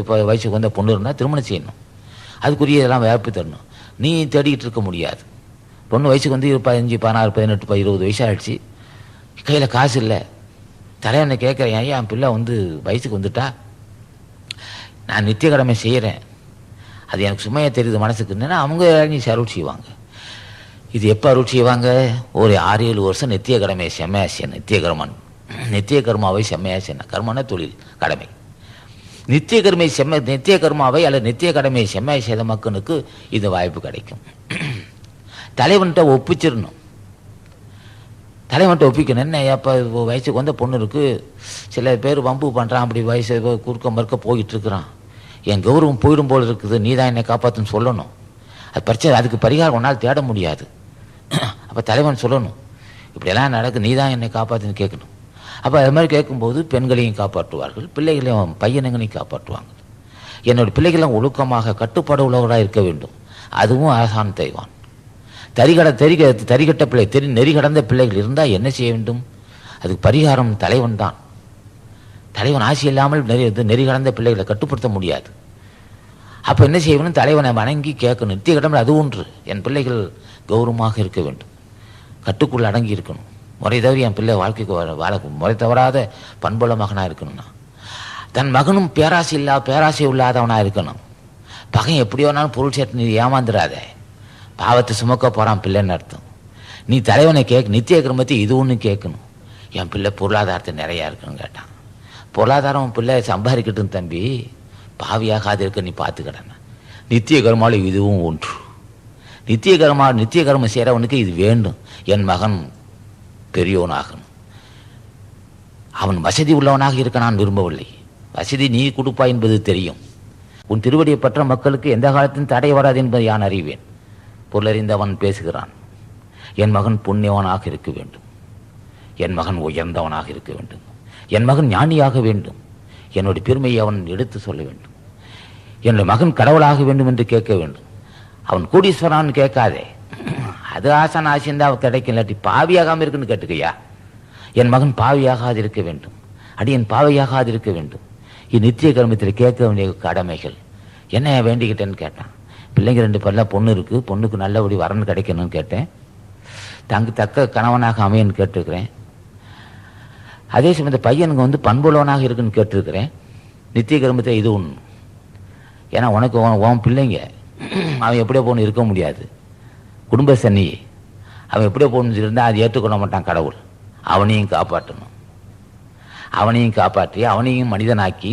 இப்போ வயசுக்கு வந்த பொண்ணு இருந்தால் திருமணம் செய்யணும். அதுக்குரிய இதெல்லாம் வேப்பு தரணும். நீ தேடிக்கிட்டு இருக்க முடியாது. பொண்ணு வயசுக்கு வந்து பதினஞ்சு பதினாறு பதினெட்டு ப- இருபது வயசு ஆயிடுச்சு கையில் காசு இல்லை. தலைவனை கேட்குறேன் ஏன் என் பிள்ளை வந்து வயசுக்கு வந்துட்டா? நான் நித்திய கடமை செய்கிறேன் அது எனக்கு சுமையாக தெரியுது மனசுக்குன்னா அவங்க இறங்கி அருள் செய்வாங்க. இது எப்போ அருள் செய்வாங்க? ஒரு ஆறு ஏழு வருஷம் நித்திய கடமை செம்மையா நித்திய கர்மன் நித்திய கர்மாவை செம்மையா செய்யணும். கர்மன தொழில் கடமை. நித்திய கர்மை செம்ம நித்திய கர்மாவை அல்லது நித்திய கடமையை செம்மை செய்த மக்களுக்கு இந்த வாய்ப்பு கிடைக்கும். தலைவன்கிட்ட ஒப்பிச்சிடணும் தலைவன்கிட்ட ஒப்பிக்கணும். என்ன அப்போ வயசுக்கு வந்த பொண்ணு இருக்கு சில பேர் வம்பு பண்ணுறான் அப்படி வயசு குறுக்க மறுக்க போயிட்டு இருக்கிறான் என் கௌரவம் போயிடும் போல் இருக்குது. நீ தான் என்னை காப்பாற்றுன்னு சொல்லணும். அது பிரச்சனை அதுக்கு பரிகாரம் ஒன்றால் தேட முடியாது. அப்போ தலைவன் சொல்லணும். இப்படியெல்லாம் நடக்கு நீ தான் என்னை காப்பாற்றுன்னு கேட்கணும். அப்போ அது மாதிரி கேட்கும்போது பெண்களையும் காப்பாற்றுவார்கள் பிள்ளைகளையும் பையனுங்களையும் காப்பாற்றுவாங்க. என்னோட பிள்ளைகளும் ஒழுக்கமாக கட்டுப்பாடு உள்ளவராக இருக்க வேண்டும். அதுவும் ஆசான் தெய்வான் தரிகட தெரிக தரிகட்ட பிள்ளை தெரி நெறி கடந்த பிள்ளைகள் இருந்தால் என்ன செய்ய வேண்டும்? அதுக்கு பரிகாரம் தலைவன் தான். தலைவன் ஆசி இல்லாமல் நெறி நெறிகடந்த நெறி கடந்த பிள்ளைகளை கட்டுப்படுத்த முடியாது. அப்போ என்ன செய்யணும் தலைவனை வணங்கி கேட்கணும். நித்திய கடமை அது ஒன்று. என் பிள்ளைகள் கௌரவமாக இருக்க வேண்டும். கட்டுக்குள் அடங்கி இருக்கணும். முறை தவறி என் பிள்ளை வாழ்க்கைக்கு வாழ வாழ முறை தவறாத பண்புள்ள மகனாக இருக்கணும்னா. தன் மகனும் பேராசை இல்லா பேராசை இல்லாதவனாக இருக்கணும். பகன் எப்படி வேணாலும் பொருள் சேர்த்து நீ ஏமாந்துடாத பாவத்தை சுமக்க போகிறான் பிள்ளைன்னு அர்த்தம். நீ தலைவனை கேட்க நித்திய கிரமத்தை இது ஒன்று கேட்கணும். என் பிள்ளை பொருளாதாரத்தை நிறையா இருக்குன்னு கேட்டான். பொருளாதாரம் பிள்ளை சம்பாதிக்கட்டும் தம்பி. பாவியாகாது இருக்க நீ பார்த்துக்கிடன நித்திய கர்மாவில் இதுவும் ஒன்று. நித்திய கர்மா நித்திய கர்மம் செய்கிறவனுக்கு இது வேண்டும். என் மகன் பெரியவனாகணும் அவன் வசதி உள்ளவனாக இருக்க நான் விரும்பவில்லை. வசதி நீ கொடுப்பாய் என்பது தெரியும். உன் திருவடியை பற்ற மக்களுக்கு எந்த காலத்திலும் தடை வராது என்பதை யான் அறிவேன். பொருளறிந்தவன் பேசுகிறான். என் மகன் புண்ணியவனாக இருக்க வேண்டும். என் மகன் உயர்ந்தவனாக இருக்க வேண்டும். என் மகன் ஞானியாக வேண்டும். என்னுடைய பெருமையை அவன் எடுத்து சொல்ல வேண்டும். என்னுடைய மகன் கடவுளாக வேண்டும் என்று கேட்க வேண்டும். அவன் கூடீஸ்வரான் கேட்காதே. அது ஆசான் ஆசியந்தா கிடைக்கும் இல்லாட்டி பாவியாகாமல் இருக்குன்னு கேட்டுக்கையா? என் மகன் பாவியாகாது இருக்க வேண்டும். அடி என் பாவியாகாது இருக்க வேண்டும். இது நித்திய கர்மத்தில் கேட்க வேண்டிய கடமைகள். என்ன வேண்டிக்கிட்டேன்னு கேட்டான். பிள்ளைங்க ரெண்டு பேர்ல பொண்ணு இருக்குது பொண்ணுக்கு நல்லபடி வரன் கிடைக்கணும்னு கேட்டேன். தங்கு தக்க கணவனாக அமையன்னு கேட்டிருக்கிறேன். அதே சமயம் இந்த பையனுக்கு வந்து பண்புள்ளவனாக இருக்குன்னு கேட்டிருக்கிறேன். நித்திய கர்மத்தை இது ஒன்று ஏன்னா உனக்கு உன் பிள்ளைங்க அவன் எப்படியோ போகணும் இருக்க முடியாது. குடும்ப சன்னி அவன் எப்படியோ போகணும்னு சொல்லியிருந்தா அதை ஏற்றுக்கொள்ள மாட்டான் கடவுள். அவனையும் காப்பாற்றணும். அவனையும் காப்பாற்றி அவனையும் மனிதனாக்கி